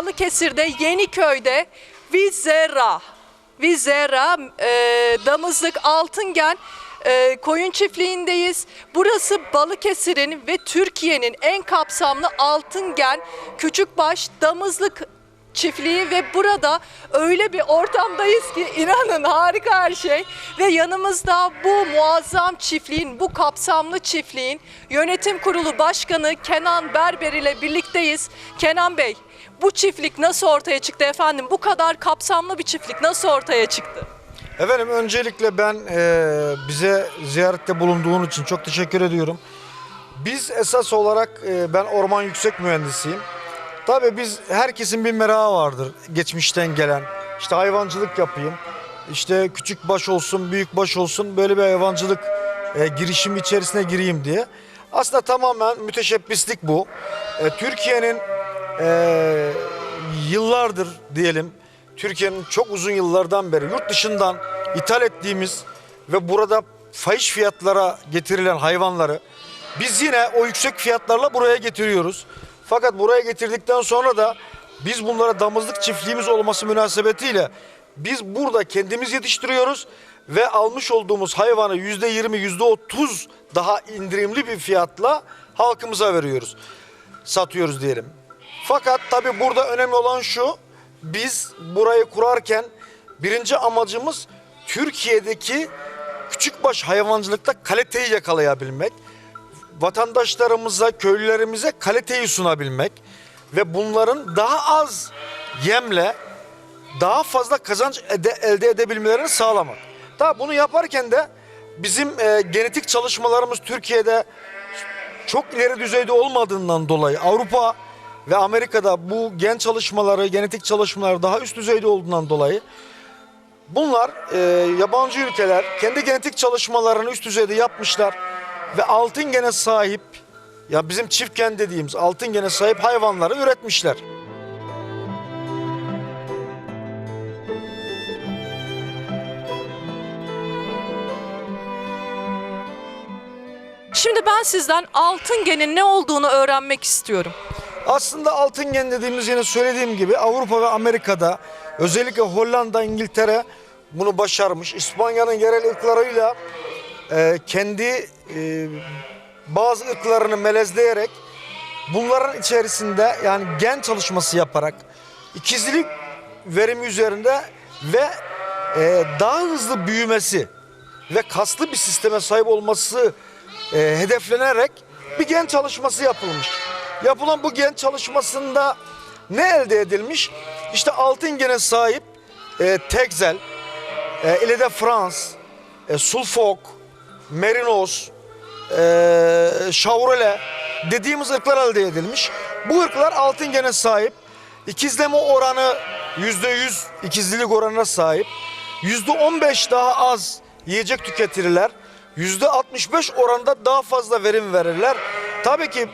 Balıkesir'de Yeniköy'de Vizera. Vizera, e, Damızlık, Altıngel e, koyun çiftliğindeyiz. Burası Balıkesir'in ve Türkiye'nin en kapsamlı Altıngel, Küçükbaş, Damızlık çiftliği ve burada öyle bir ortamdayız ki inanın harika her şey ve yanımızda bu muazzam çiftliğin bu kapsamlı çiftliğin yönetim kurulu başkanı Kenan Berber ile birlikteyiz. Kenan Bey bu çiftlik nasıl ortaya çıktı efendim? Bu kadar kapsamlı bir çiftlik nasıl ortaya çıktı? Efendim öncelikle ben e, bize ziyarette bulunduğun için çok teşekkür ediyorum. Biz esas olarak e, ben orman yüksek mühendisiyim. Tabii biz herkesin bir merakı vardır geçmişten gelen. İşte hayvancılık yapayım. İşte küçük baş olsun, büyük baş olsun böyle bir hayvancılık e, girişim içerisine gireyim diye. Aslında tamamen müteşebbislik bu. E, Türkiye'nin e, yıllardır diyelim Türkiye'nin çok uzun yıllardan beri yurt dışından ithal ettiğimiz ve burada fahiş fiyatlara getirilen hayvanları biz yine o yüksek fiyatlarla buraya getiriyoruz. Fakat buraya getirdikten sonra da biz bunlara damızlık çiftliğimiz olması münasebetiyle biz burada kendimiz yetiştiriyoruz ve almış olduğumuz hayvanı yüzde yirmi, yüzde otuz daha indirimli bir fiyatla halkımıza veriyoruz. Satıyoruz diyelim. Fakat tabii burada önemli olan şu, biz burayı kurarken birinci amacımız Türkiye'deki küçükbaş hayvancılıkta kaliteyi yakalayabilmek. Vatandaşlarımıza, köylülerimize kaliteyi sunabilmek ve bunların daha az yemle daha fazla kazanç ede- elde edebilmelerini sağlamak. Tabii bunu yaparken de bizim e, genetik çalışmalarımız Türkiye'de çok ileri düzeyde olmadığından dolayı Avrupa ve Amerika'da bu gen çalışmaları, genetik çalışmaları daha üst düzeyde olduğundan dolayı bunlar e, yabancı ülkeler kendi genetik çalışmalarını üst düzeyde yapmışlar ve altın gene sahip ya bizim çift gen dediğimiz altın gene sahip hayvanları üretmişler. Şimdi ben sizden altın genin ne olduğunu öğrenmek istiyorum. Aslında altın gen dediğimiz yine söylediğim gibi Avrupa ve Amerika'da özellikle Hollanda, İngiltere bunu başarmış. İspanya'nın yerel ırklarıyla e, kendi e, bazı ırklarını melezleyerek bunların içerisinde yani gen çalışması yaparak ikizlilik verimi üzerinde ve e, daha hızlı büyümesi ve kaslı bir sisteme sahip olması e, hedeflenerek bir gen çalışması yapılmış. Yapılan bu gen çalışmasında ne elde edilmiş? İşte altın gene sahip e, Texel, e, Ile de France, e, Suffolk, Merinos, e, Chevrolet dediğimiz ırklar elde edilmiş. Bu ırklar altın gene sahip. İkizleme oranı %100 ikizlilik oranına sahip. %15 daha az yiyecek tüketirler. %65 oranda daha fazla verim verirler. Tabii ki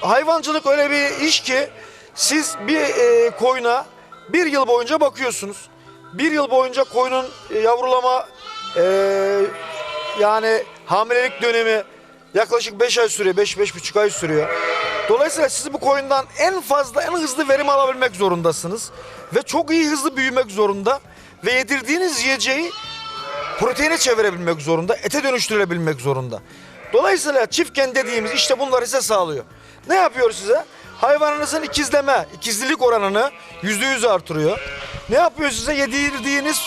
hayvancılık öyle bir iş ki siz bir e, koyuna bir yıl boyunca bakıyorsunuz. Bir yıl boyunca koyunun e, yavrulama e, yani hamilelik dönemi yaklaşık 5 ay sürüyor. 5-5,5 ay sürüyor. Dolayısıyla siz bu koyundan en fazla en hızlı verim alabilmek zorundasınız. Ve çok iyi hızlı büyümek zorunda. Ve yedirdiğiniz yiyeceği proteine çevirebilmek zorunda, ete dönüştürebilmek zorunda. Dolayısıyla çiftgen dediğimiz işte bunları size sağlıyor. Ne yapıyor size? Hayvanınızın ikizleme, ikizlilik oranını yüzde yüz artırıyor. Ne yapıyor size? Yedirdiğiniz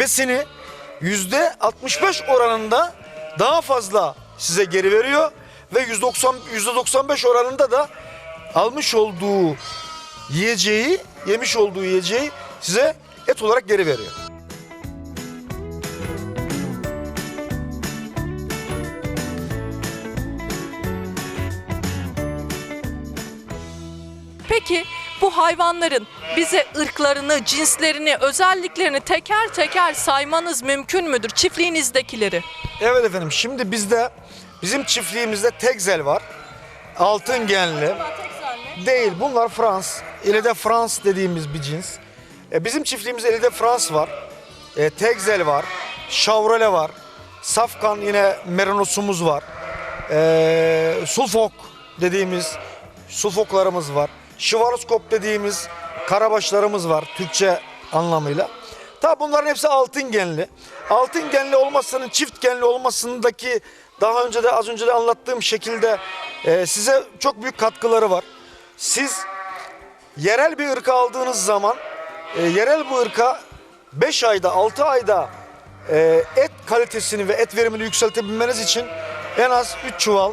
besini yüzde 65 oranında daha fazla size geri veriyor ve 190 yüzde 95 oranında da almış olduğu yiyeceği, yemiş olduğu yiyeceği size et olarak geri veriyor. Bu hayvanların bize ırklarını, cinslerini, özelliklerini teker teker saymanız mümkün müdür çiftliğinizdekileri? Evet efendim şimdi bizde bizim çiftliğimizde Tegzel var. Altın genli. Değil bunlar Frans. İle de Frans dediğimiz bir cins. E, bizim çiftliğimizde İle de Frans var. E, Tegzel var. Chevrolet var. Safkan yine Merinos'umuz var. E, Sulfok dediğimiz sulfoklarımız var. Schwarzkopf dediğimiz karabaşlarımız var Türkçe anlamıyla. Tabi bunların hepsi altın genli. Altın genli olmasının çift genli olmasındaki daha önce de az önce de anlattığım şekilde e, size çok büyük katkıları var. Siz yerel bir ırka aldığınız zaman e, yerel bu ırka 5 ayda 6 ayda e, et kalitesini ve et verimini yükseltebilmeniz için en az 3 çuval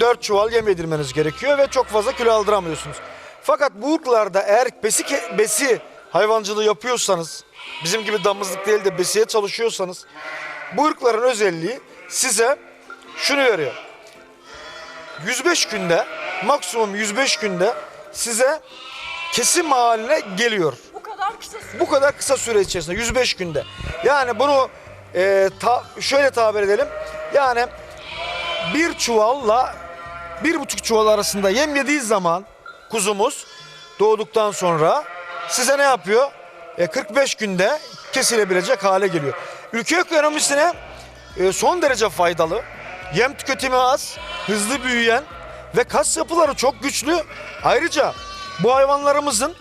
4 çuval yem yedirmeniz gerekiyor ve çok fazla kilo aldıramıyorsunuz. Fakat bu ırklarda eğer besi, besi hayvancılığı yapıyorsanız, bizim gibi damızlık değil de besiye çalışıyorsanız, bu ırkların özelliği size şunu veriyor. 105 günde, maksimum 105 günde size kesim haline geliyor. Bu kadar kısa süre. Bu kadar kısa süre içerisinde 105 günde. Yani bunu e, ta- şöyle tabir edelim. Yani bir çuvalla bir buçuk çuval arasında yem yediği zaman kuzumuz doğduktan sonra size ne yapıyor? E, 45 günde kesilebilecek hale geliyor. Ülke ekonomisine e, son derece faydalı. Yem tüketimi az, hızlı büyüyen ve kas yapıları çok güçlü. Ayrıca bu hayvanlarımızın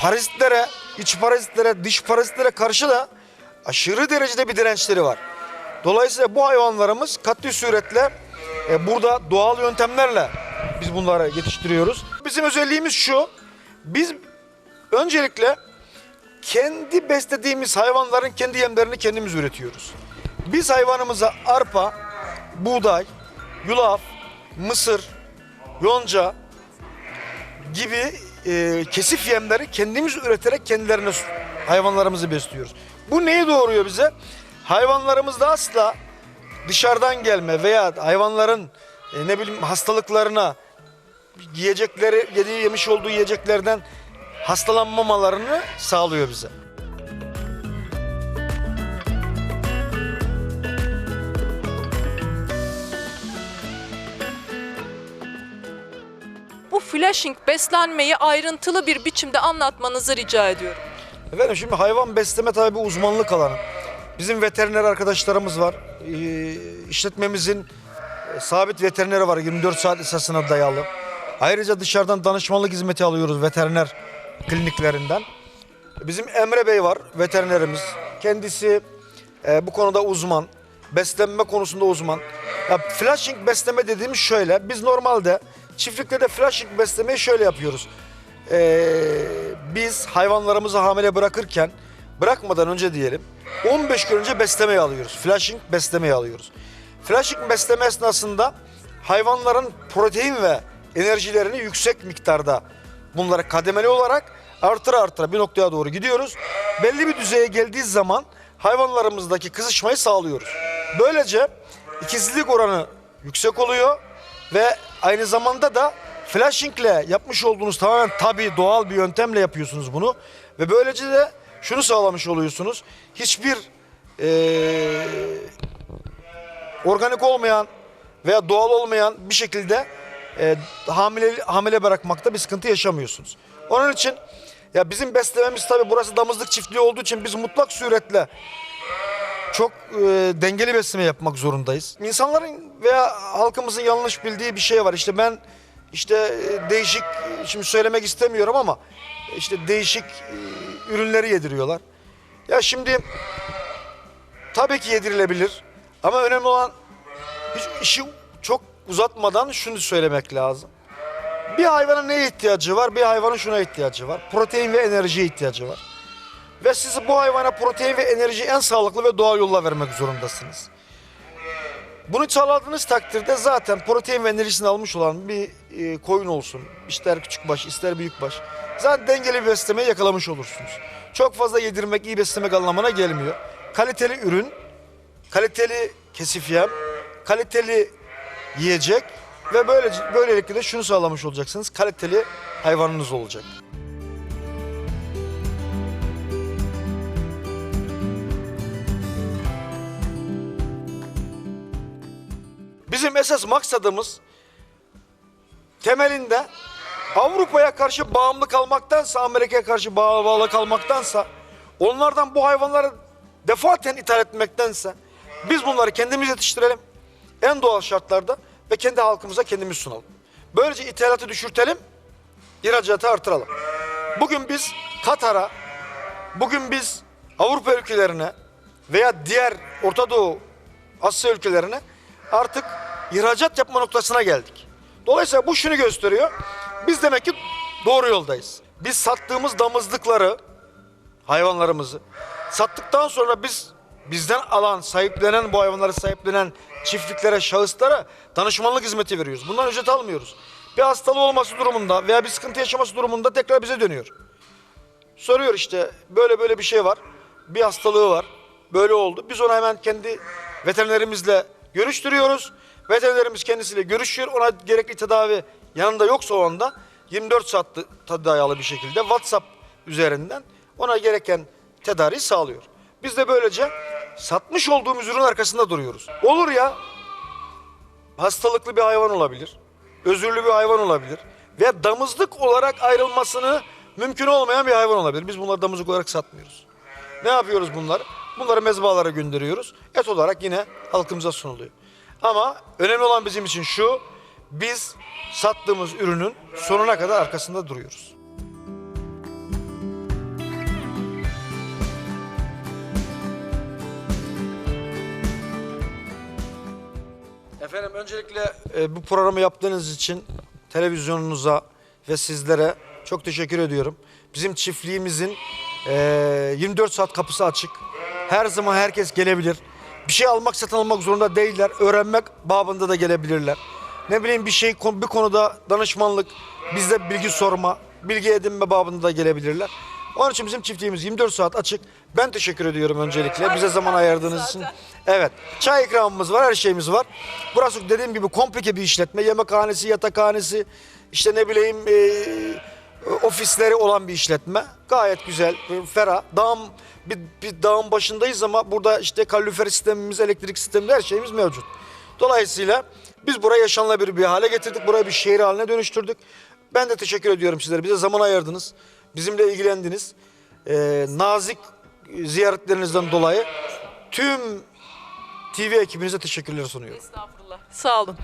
parazitlere, iç parazitlere, dış parazitlere karşı da aşırı derecede bir dirençleri var. Dolayısıyla bu hayvanlarımız katli suretle e, burada doğal yöntemlerle biz bunları yetiştiriyoruz. Bizim özelliğimiz şu. Biz öncelikle kendi beslediğimiz hayvanların kendi yemlerini kendimiz üretiyoruz. Biz hayvanımıza arpa, buğday, yulaf, mısır, yonca, gibi e, kesif yemleri kendimiz üreterek kendilerine hayvanlarımızı besliyoruz. Bu neyi doğuruyor bize? Hayvanlarımızda asla dışarıdan gelme veya hayvanların e, ne bileyim hastalıklarına yiyecekleri yediği yemiş olduğu yiyeceklerden hastalanmamalarını sağlıyor bize. Bu flashing beslenmeyi ayrıntılı bir biçimde anlatmanızı rica ediyorum. Efendim şimdi hayvan besleme tabii bir uzmanlık alanı. Bizim veteriner arkadaşlarımız var. Ee, işletmemizin e, sabit veterineri var 24 saat esasına dayalı. Ayrıca dışarıdan danışmanlık hizmeti alıyoruz veteriner kliniklerinden. Bizim Emre Bey var veterinerimiz. Kendisi e, bu konuda uzman. Beslenme konusunda uzman. Ya, flashing besleme dediğimiz şöyle. Biz normalde çiftlikte de flashing beslemeyi şöyle yapıyoruz. Ee, biz hayvanlarımızı hamile bırakırken bırakmadan önce diyelim 15 gün önce beslemeyi alıyoruz. Flashing beslemeyi alıyoruz. Flashing besleme esnasında hayvanların protein ve enerjilerini yüksek miktarda bunları kademeli olarak artıra artıra bir noktaya doğru gidiyoruz. Belli bir düzeye geldiği zaman hayvanlarımızdaki kızışmayı sağlıyoruz. Böylece ikizlik oranı yüksek oluyor ve aynı zamanda da flashingle yapmış olduğunuz tamamen tabi doğal bir yöntemle yapıyorsunuz bunu. Ve böylece de şunu sağlamış oluyorsunuz. Hiçbir eee, organik olmayan veya doğal olmayan bir şekilde e, hamile hamile bırakmakta bir sıkıntı yaşamıyorsunuz. Onun için ya bizim beslememiz tabi burası damızlık çiftliği olduğu için biz mutlak suretle çok e, dengeli besleme yapmak zorundayız. İnsanların veya halkımızın yanlış bildiği bir şey var. İşte ben işte e, değişik şimdi söylemek istemiyorum ama işte değişik e, ürünleri yediriyorlar. Ya şimdi tabii ki yedirilebilir ama önemli olan hiç işi çok uzatmadan şunu söylemek lazım. Bir hayvanın neye ihtiyacı var? Bir hayvanın şuna ihtiyacı var. Protein ve enerjiye ihtiyacı var. Ve siz bu hayvana protein ve enerjiyi en sağlıklı ve doğal yolla vermek zorundasınız. Bunu sağladığınız takdirde zaten protein ve enerjisini almış olan bir e, koyun olsun. ister küçük baş, ister büyük baş. Zaten dengeli bir beslemeyi yakalamış olursunuz. Çok fazla yedirmek, iyi beslemek anlamına gelmiyor. Kaliteli ürün, kaliteli kesif yem, kaliteli yiyecek ve böylece böylelikle de şunu sağlamış olacaksınız. Kaliteli hayvanınız olacak. Bizim esas maksadımız temelinde Avrupa'ya karşı bağımlı kalmaktansa, Amerika'ya karşı bağlı, kalmaktansa, onlardan bu hayvanları defaten ithal etmektense biz bunları kendimiz yetiştirelim. En doğal şartlarda ve kendi halkımıza kendimiz sunalım. Böylece ithalatı düşürtelim ihracatı artıralım. Bugün biz Katar'a, bugün biz Avrupa ülkelerine veya diğer Orta Doğu, Asya ülkelerine artık ihracat yapma noktasına geldik. Dolayısıyla bu şunu gösteriyor. Biz demek ki doğru yoldayız. Biz sattığımız damızlıkları, hayvanlarımızı sattıktan sonra biz bizden alan, sahiplenen bu hayvanları sahiplenen çiftliklere, şahıslara danışmanlık hizmeti veriyoruz. Bundan ücret almıyoruz. Bir hastalığı olması durumunda veya bir sıkıntı yaşaması durumunda tekrar bize dönüyor. Soruyor işte böyle böyle bir şey var. Bir hastalığı var. Böyle oldu. Biz onu hemen kendi veterinerimizle görüştürüyoruz. Veterinerimiz kendisiyle görüşüyor. Ona gerekli tedavi yanında yoksa o anda 24 saat dayalı bir şekilde WhatsApp üzerinden ona gereken tedariği sağlıyor. Biz de böylece satmış olduğumuz ürün arkasında duruyoruz. Olur ya hastalıklı bir hayvan olabilir. Özürlü bir hayvan olabilir. Ve damızlık olarak ayrılmasını mümkün olmayan bir hayvan olabilir. Biz bunları damızlık olarak satmıyoruz. Ne yapıyoruz bunlar? Bunları mezbahalara gönderiyoruz. Et olarak yine halkımıza sunuluyor. Ama önemli olan bizim için şu, biz sattığımız ürünün sonuna kadar arkasında duruyoruz. Efendim öncelikle e, bu programı yaptığınız için televizyonunuza ve sizlere çok teşekkür ediyorum. Bizim çiftliğimizin e, 24 saat kapısı açık. Her zaman herkes gelebilir. Bir şey almak satın almak zorunda değiller. Öğrenmek babında da gelebilirler. Ne bileyim bir şey bir konuda danışmanlık, bizde bilgi sorma, bilgi edinme babında da gelebilirler. Onun için bizim çiftliğimiz 24 saat açık. Ben teşekkür ediyorum öncelikle bize zaman ayırdığınız için. Evet. Çay ikramımız var, her şeyimiz var. Burası dediğim gibi komplike bir işletme. Yemekhanesi, yatakhanesi, işte ne bileyim e, ofisleri olan bir işletme. Gayet güzel, e, ferah. Dağın, bir, bir dağın başındayız ama burada işte kalorifer sistemimiz, elektrik sistemimiz, her şeyimiz mevcut. Dolayısıyla biz burayı yaşanılabilir bir hale getirdik. Burayı bir şehir haline dönüştürdük. Ben de teşekkür ediyorum sizlere. Bize zaman ayırdınız. Bizimle ilgilendiniz. E, nazik ziyaretlerinizden dolayı tüm TV ekibinize teşekkürler sunuyorum. Estağfurullah. Sağ olun.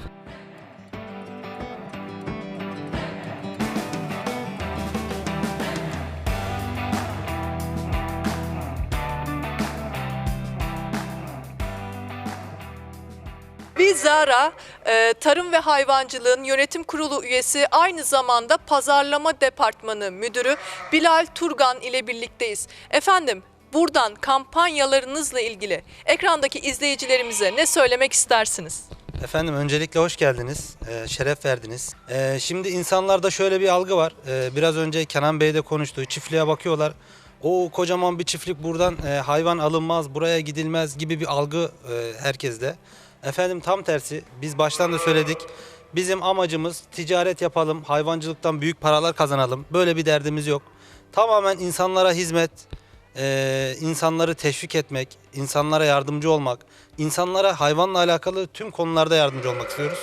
Vizara e, Tarım ve Hayvancılığın Yönetim Kurulu üyesi aynı zamanda Pazarlama Departmanı Müdürü Bilal Turgan ile birlikteyiz. Efendim buradan kampanyalarınızla ilgili ekrandaki izleyicilerimize ne söylemek istersiniz? Efendim öncelikle hoş geldiniz, Ee, şeref verdiniz. Ee, şimdi insanlarda şöyle bir algı var. Ee, biraz önce Kenan Bey de konuştu. Çiftliğe bakıyorlar. O kocaman bir çiftlik buradan e, hayvan alınmaz, buraya gidilmez gibi bir algı e, herkeste. Efendim tam tersi. Biz baştan da söyledik. Bizim amacımız ticaret yapalım, hayvancılıktan büyük paralar kazanalım. Böyle bir derdimiz yok. Tamamen insanlara hizmet, e, insanları teşvik etmek, insanlara yardımcı olmak, insanlara hayvanla alakalı tüm konularda yardımcı olmak istiyoruz.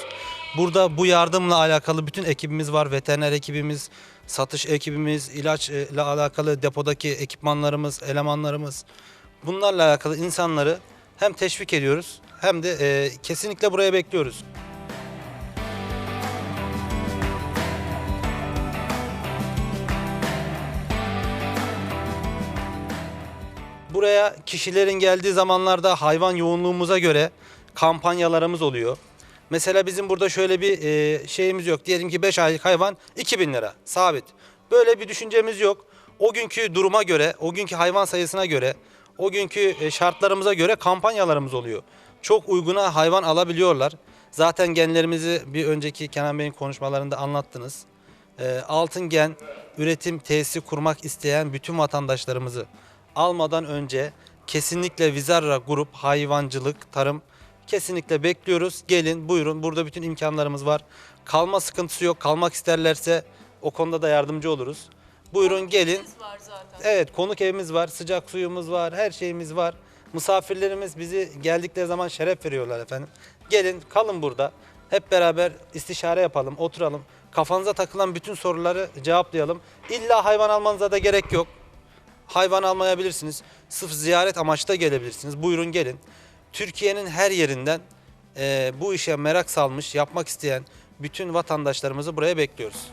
Burada bu yardımla alakalı bütün ekibimiz var. Veteriner ekibimiz, satış ekibimiz, ilaçla alakalı depodaki ekipmanlarımız, elemanlarımız. Bunlarla alakalı insanları hem teşvik ediyoruz hem de e, kesinlikle buraya bekliyoruz. Buraya kişilerin geldiği zamanlarda hayvan yoğunluğumuza göre kampanyalarımız oluyor. Mesela bizim burada şöyle bir e, şeyimiz yok. Diyelim ki 5 aylık hayvan 2000 lira sabit. Böyle bir düşüncemiz yok. O günkü duruma göre, o günkü hayvan sayısına göre, o günkü şartlarımıza göre kampanyalarımız oluyor. Çok uyguna hayvan alabiliyorlar. Zaten genlerimizi bir önceki Kenan Bey'in konuşmalarında anlattınız. E, altın gen üretim tesisi kurmak isteyen bütün vatandaşlarımızı almadan önce kesinlikle Vizarra Grup Hayvancılık Tarım kesinlikle bekliyoruz. Gelin buyurun burada bütün imkanlarımız var. Kalma sıkıntısı yok. Kalmak isterlerse o konuda da yardımcı oluruz. Buyurun gelin. var zaten. Evet konuk evimiz var, sıcak suyumuz var, her şeyimiz var. Misafirlerimiz bizi geldikleri zaman şeref veriyorlar efendim. Gelin kalın burada. Hep beraber istişare yapalım, oturalım. Kafanıza takılan bütün soruları cevaplayalım. İlla hayvan almanıza da gerek yok. Hayvan almayabilirsiniz. Sırf ziyaret amaçlı gelebilirsiniz. Buyurun gelin. Türkiye'nin her yerinden eee, bu işe merak salmış, yapmak isteyen bütün vatandaşlarımızı buraya bekliyoruz.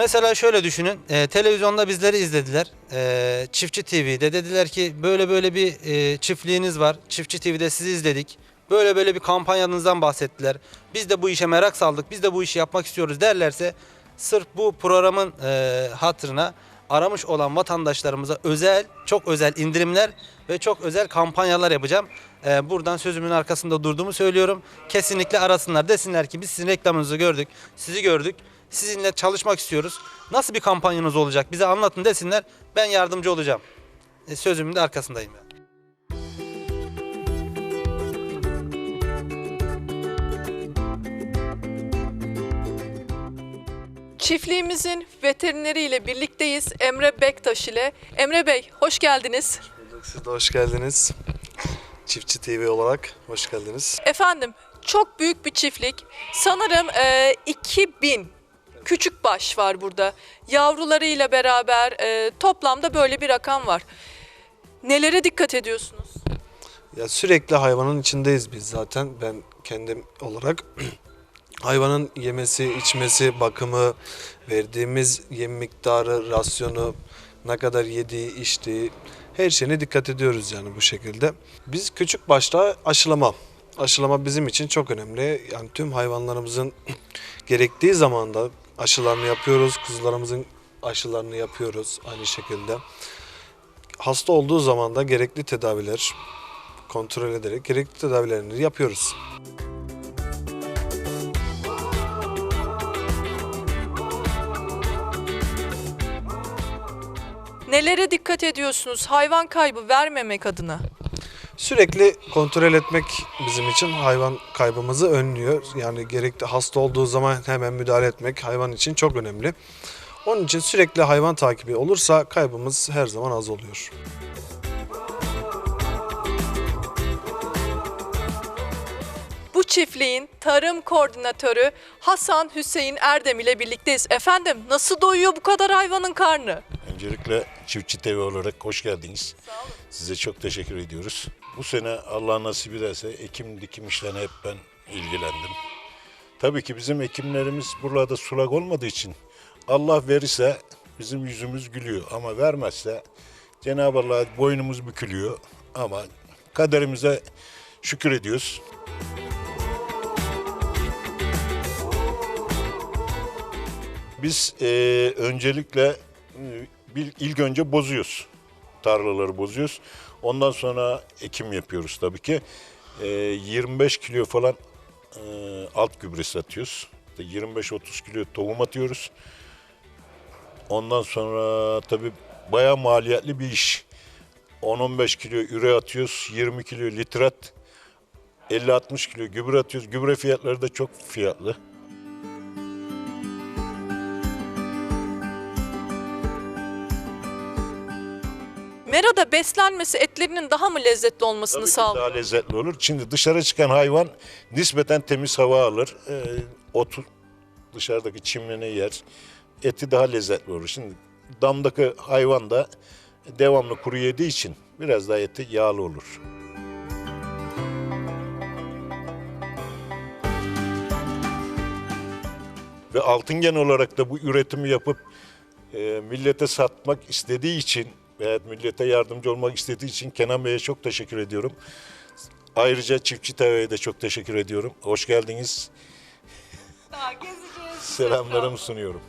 Mesela şöyle düşünün, e, televizyonda bizleri izlediler. E, Çiftçi TV'de dediler ki böyle böyle bir e, çiftliğiniz var. Çiftçi TV'de sizi izledik. Böyle böyle bir kampanyanızdan bahsettiler. Biz de bu işe merak saldık. Biz de bu işi yapmak istiyoruz derlerse sırf bu programın e, hatırına aramış olan vatandaşlarımıza özel, çok özel indirimler ve çok özel kampanyalar yapacağım. E, buradan sözümün arkasında durduğumu söylüyorum. Kesinlikle arasınlar. Desinler ki biz sizin reklamınızı gördük, sizi gördük. Sizinle çalışmak istiyoruz. Nasıl bir kampanyanız olacak bize anlatın desinler. Ben yardımcı olacağım. E, sözümün de arkasındayım ben. Çiftliğimizin veterineriyle birlikteyiz Emre Bektaş ile. Emre Bey hoş geldiniz. Siz de hoş geldiniz. Çiftçi TV olarak hoş geldiniz. Efendim çok büyük bir çiftlik. Sanırım e, 2000 küçük baş var burada. Yavrularıyla beraber e, toplamda böyle bir rakam var. Nelere dikkat ediyorsunuz? Ya sürekli hayvanın içindeyiz biz zaten. Ben kendim olarak hayvanın yemesi, içmesi, bakımı, verdiğimiz yem miktarı, rasyonu, ne kadar yediği, içtiği her şeyine dikkat ediyoruz yani bu şekilde. Biz küçük başta aşılama. Aşılama bizim için çok önemli. Yani tüm hayvanlarımızın gerektiği zamanda aşılarını yapıyoruz. Kuzularımızın aşılarını yapıyoruz aynı şekilde. Hasta olduğu zaman da gerekli tedaviler kontrol ederek gerekli tedavilerini yapıyoruz. Nelere dikkat ediyorsunuz hayvan kaybı vermemek adına? Sürekli kontrol etmek bizim için hayvan kaybımızı önlüyor. Yani gerekli hasta olduğu zaman hemen müdahale etmek hayvan için çok önemli. Onun için sürekli hayvan takibi olursa kaybımız her zaman az oluyor. Bu çiftliğin tarım koordinatörü Hasan Hüseyin Erdem ile birlikteyiz. Efendim nasıl doyuyor bu kadar hayvanın karnı? Öncelikle Çiftçi TV olarak hoş geldiniz. Size çok teşekkür ediyoruz. Bu sene Allah nasip ederse ekim dikim işlerine hep ben ilgilendim. Tabii ki bizim ekimlerimiz burada sulak olmadığı için Allah verirse bizim yüzümüz gülüyor ama vermezse Cenab-ı Allah boynumuz bükülüyor ama kaderimize şükür ediyoruz. Biz eee, öncelikle e, ilk önce bozuyoruz. Tarlaları bozuyoruz. Ondan sonra ekim yapıyoruz tabii ki. Eee, 25 kilo falan eee, alt gübresi atıyoruz. 25-30 kilo tohum atıyoruz. Ondan sonra tabii bayağı maliyetli bir iş. 10-15 kilo üre atıyoruz, 20 kilo litrat, 50-60 kilo gübre atıyoruz. Gübre fiyatları da çok fiyatlı. Merada beslenmesi etlerinin daha mı lezzetli olmasını Tabii ki sağlıyor? daha lezzetli olur. Şimdi dışarı çıkan hayvan nispeten temiz hava alır. Ee, otu dışarıdaki çimlerini yer. Eti daha lezzetli olur. Şimdi damdaki hayvan da devamlı kuru yediği için biraz daha eti yağlı olur. Ve Altıgen olarak da bu üretimi yapıp e, millete satmak istediği için veya millete yardımcı olmak istediği için Kenan Bey'e çok teşekkür ediyorum. Ayrıca Çiftçi TV'ye de çok teşekkür ediyorum. Hoş geldiniz. Selamlarımı sunuyorum.